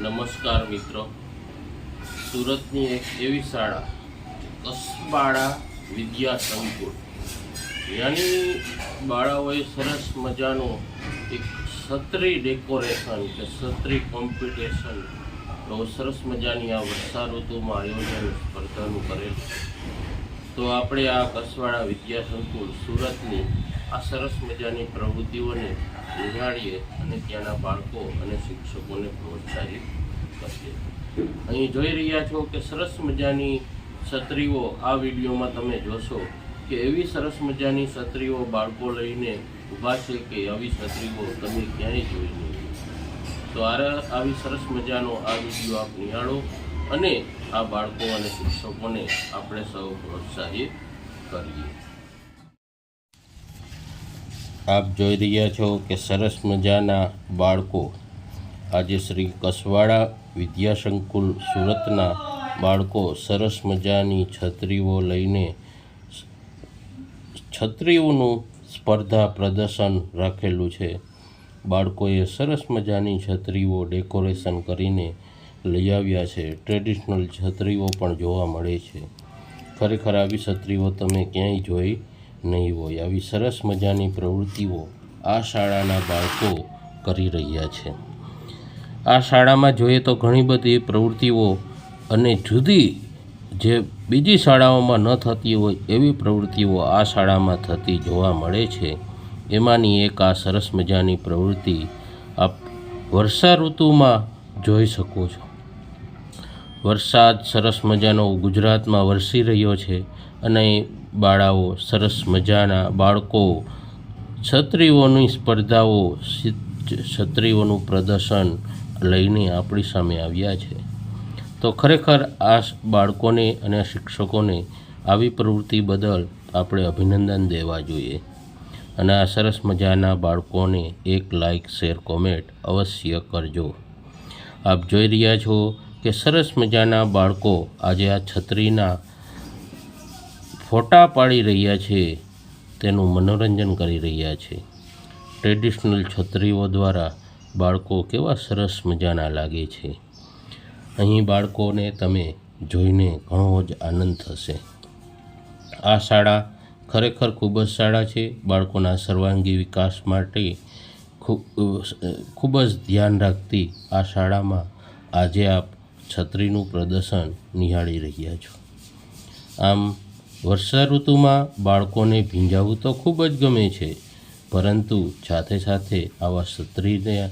નમસ્કાર મિત્રો. સુરતની એક એવી શાળા, કસબાળા વિદ્યા સંકુલ. યાની બાળાઓએ સરસ મજાનું એક સત્રી ડેકોરેશન કે સત્રી કોમ્પિટિશન સરસ મજાની આ વર્ષા ઋતુમાં આયોજન સ્પર્ધાનું કરેલું તો આપણે આ કસવાડા વિદ્યા સંકુલ સુરતની આ સરસ મજાની પ્રવૃત્તિઓને નિહાળીએ અને ત્યાંના બાળકો અને શિક્ષકોને પ્રોત્સાહિત કરીએ. અહીં જોઈ રહ્યા છો કે સરસ મજાની છત્રીઓ આ વિડીયોમાં તમે જોશો કે એવી સરસ મજાની છત્રીઓ બાળકો લઈને ઊભા છે કે આવી છત્રીઓ તમે ક્યાંય જોઈ નહીં તો આ આવી સરસ મજાનો આ વીડિયો આપ નિહાળો અને આ બાળકો અને શિક્ષકોને આપણે સૌ પ્રોત્સાહિત કરીએ. આપ જોઈ રહ્યા છો કે સરસ મજાના બાળકો. આજે શ્રી કસવાડા વિદ્યાસંકુલ સુરતના બાળકો સરસ મજાની છત્રીઓ લઈને છત્રીઓનું સ્પર્ધા પ્રદર્શન રાખેલું છે. બાળકોએ સરસ મજાની છત્રીઓ ડેકોરેશન કરીને લઈ આવ્યા છે. ટ્રેડિશનલ છત્રીઓ પણ જોવા મળે છે. ખરેખર આવી છત્રીઓ તમે ક્યાંય જોઈ નહીં હોય આવી સરસ મજાની પ્રવૃત્તિઓ આ શાળાના બાળકો કરી રહ્યા છે. આ શાળામાં જોઈએ તો ઘણી બધી પ્રવૃત્તિઓ અને જુદી જે બીજી શાળાઓમાં ન થતી હોય એવી પ્રવૃત્તિઓ આ શાળામાં થતી જોવા મળે છે. એમાંની એક આ સરસ મજાની પ્રવૃત્તિ આપ વર્ષા ઋતુમાં જોઈ શકો છો. વરસાદ સરસ મજાનો ગુજરાતમાં વરસી રહ્યો છે અને બાળાઓ સરસ મજાના બાળકો, છત્રીઓની સ્પર્ધાઓ છત્રીઓનું પ્રદર્શન લઈને આપણી સામે આવ્યા છે. તો ખરેખર આ બાળકોને અને શિક્ષકોને આવી પ્રવૃત્તિ બદલ આપણે અભિનંદન દેવા જોઈએ. અને આ સરસ મજાના બાળકોને એક લાઇક શેર, કોમેન્ટ અવશ્ય કરજો. આપ જોઈ રહ્યા છો કે સરસ મજાના બાળકો આજે આ છત્રીના ફોટા પાડી રહ્યા છે, તેનું મનોરંજન કરી રહ્યા છે. ટ્રેડિશનલ છત્રીઓ દ્વારા બાળકો કેવા સરસ મજાના લાગે છે. અહીં બાળકોને તમે જોઈને ઘણો જ આનંદ થશે. આ શાળા ખરેખર ખૂબ જ શાળા છે. બાળકોના સર્વાંગી વિકાસ માટે ખૂબ જ ધ્યાન રાખતી આ શાળામાં આજે આપ છત્રીનું પ્રદર્શન નિહાળી રહ્યા છો. આમ વર્ષા ઋતુમાં બાળકોને ભીંજાવવું તો ખૂબ જ ગમે છે, પરંતુ સાથે સાથે આવા સત્રીને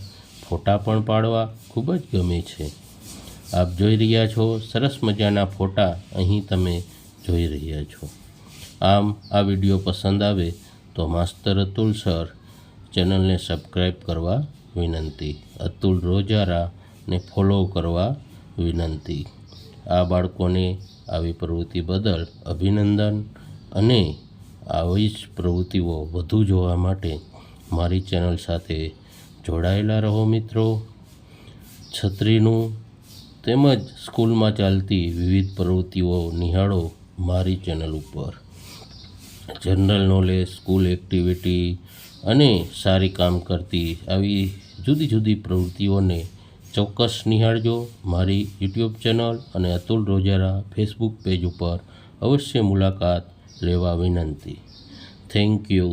ફોટા પણ પાડવા ખૂબ જ ગમે છે. આપ જોઈ રહ્યા છો, સરસ મજાના ફોટા અહીં તમે જોઈ રહ્યા છો. આમ આ વીડિયો પસંદ આવે તો માસ્તર અતુલ સર ચેનલને સબસ્ક્રાઈબ કરવા વિનંતી. અતુલ રોજારાને ફોલો કરવા વિનંતી. આ બાળકોને આવી પ્રવૃત્તિ બદલ અભિનંદન અને આવી જ પ્રવૃત્તિઓ વધુ જોવા માટે મારી ચેનલ સાથે જોડાયેલા રહો મિત્રો. છત્રીનું તેમજ સ્કૂલમાં ચાલતી વિવિધ પ્રવૃત્તિઓ નિહાળો મારી ચેનલ ઉપર. જનરલ નોલેજ, સ્કૂલ એક્ટિવિટી અને સારી કામ કરતી આવી જુદી જુદી પ્રવૃત્તિઓને ચોક્કસ નિહાળજો મારી યુટ્યુબ ચેનલ અને અતુલ રોજારા ફેસબુક પેજ ઉપર અવશ્ય મુલાકાત લેવા વિનંતી. Thank you.